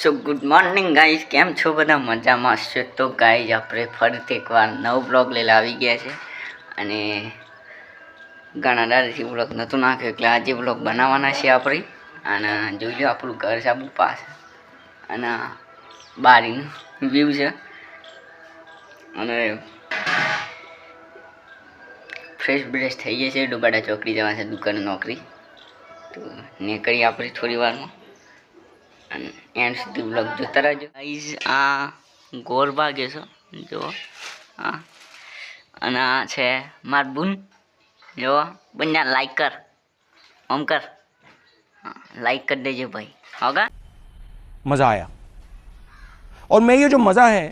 સો good morning guys કેમ છો? બધા મજામાં હશો તો ગાઈઝ આપણે ફરીથી એકવાર નવો બ્લોગ લઈને આવી ગયા છે. અને ઘણા દાડાથી બ્લોગ નહોતું નાખ્યો, એટલે આજે બ્લોગ બનાવવાના છે આપણે. અને જોઈ લો, આપણું ઘર છે આપણું પાસ. અને બારીનું વ્યૂ છે. અને ફ્રેશ બ્રેશ થઈ જશે છે. ડુબાડા ચોકડી જવા છે, દુકાન નોકરી. તો નીકળી આપણે થોડી વારમાં. અને એન્ડ સુધી બ્લોગ જોતા રહેજો ગાઈઝ આ ગોર ભાગે છે જો હા અને આ છે માર બુન જો બંને લાઈક કર ઓમ કર હા લાઈક કરી દેજો ભાઈ હોગા मजा आया और मैं ये जो मजा है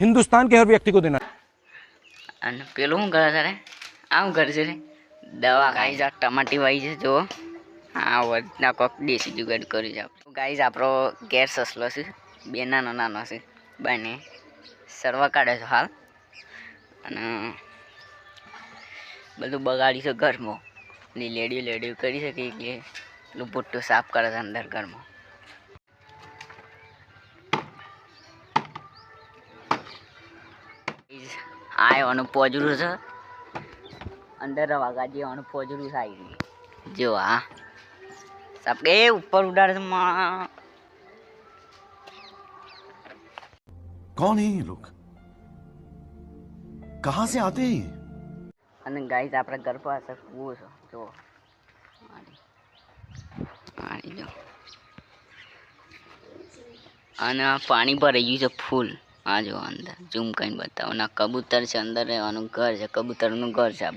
हिंदुस्तान के हर व्यक्ति को देना અને પેલું શું કરે છે રે આવું કરે છે રે દવા ગાઈઝ આ ટમાટી વાઈ છે જો આ વધના કોક દેશી જુગાડ કરી છે આપણે. ગાઈઝ આપણો ગેર સસલો છે, બે નાનો નાનો છે, બંને સરવા કાઢે છે હાલ. અને બધું બગાડી છે ઘરમાં. ની લેડી લેડી કરી શકે કે પેલું પુટ્ટું સાફ કરે છે અંદર ઘરમાં. આ એવાનું પોજરું છે. અંદર વાગાજી એવાનું પોજરું છે આવી જો આ. આપણે ઉપર ઉડાડમાં કોણ હે લોક કહા સે આતે હે અને ગાઈસ આપણા ઘર પાસે કૂવો છે. જો પાણી. જો. અને આ પાણી ભરાઈ ગયું છે ફૂલ. આ જો અંદર. ઝૂમ કઈ બતાવો. ના કબૂતર છે અંદર રહેવાનું ઘર છે. કબૂતરનું ઘર છે આ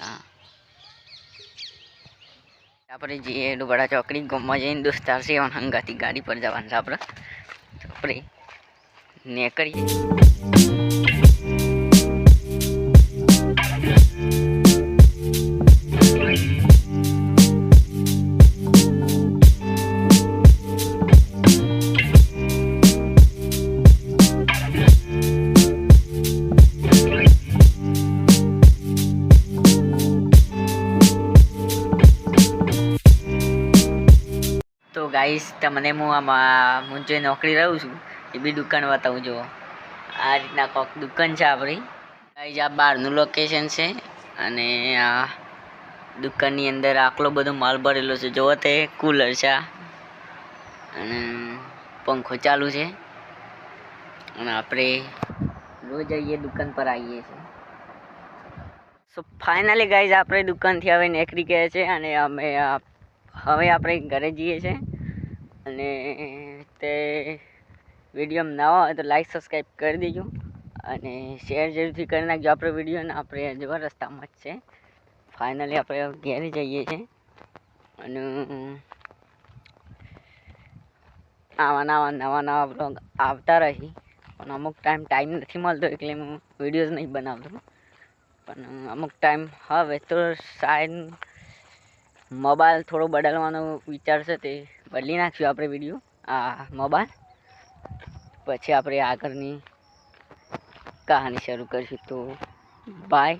હા. આપણે જઈએ ડુબાડા ચોકડી ગામમાં જઈને દોસ્તાર છે હંગાથી ગાડી પર જવાનું છે આપણે. આપણે તો ગાઈસ તમને હું આમાં હું જે નોકરી રહું છું, એ બી દુકાન બતાવું જો આ રીતના કોક દુકાન છે આપણી. ગાઈસ આ બહારનું લોકેશન છે, અને આ દુકાનની અંદર આટલો બધો માલ ભરેલો છે. જોવો તે કુલર છે. અને પંખો ચાલુ છે. અને આપણે રોજ આવીએ દુકાન પર આવીએ છીએ. સો ફાઇનલી ગાઈઝ, આપણે દુકાનથી હવે નીકળી ગયા છે અને અમે હવે આપણે ઘરે જઈએ છીએ. અને તે વીડિયો ના હોય તો લાઈક સબસ્ક્રાઈબ કરી દેજો. અને શેર જરૂરથી કરી નાખજો આપણો વીડિયો આપણે હજુ રસ્તામાં જ છે. ફાઇનલી આપણે ઘેરે જઈએ છીએ. અને આવા નવા નવા નવા બ્લોગ આવતા રહી. પણ અમુક ટાઈમ ટાઈમ નથી મળતો એટલે હું વિડીયોઝ નહીં બનાવતો. પણ અમુક ટાઈમ હવે તો શાયદ મોબાઈલ થોડો બદલવાનો વિચાર છે તે બદલી નાખ્યું આપણે વીડિયો આ મોબાઈલ પછી આપણે આગળની કહાની શરૂ કરીશું. તો બાય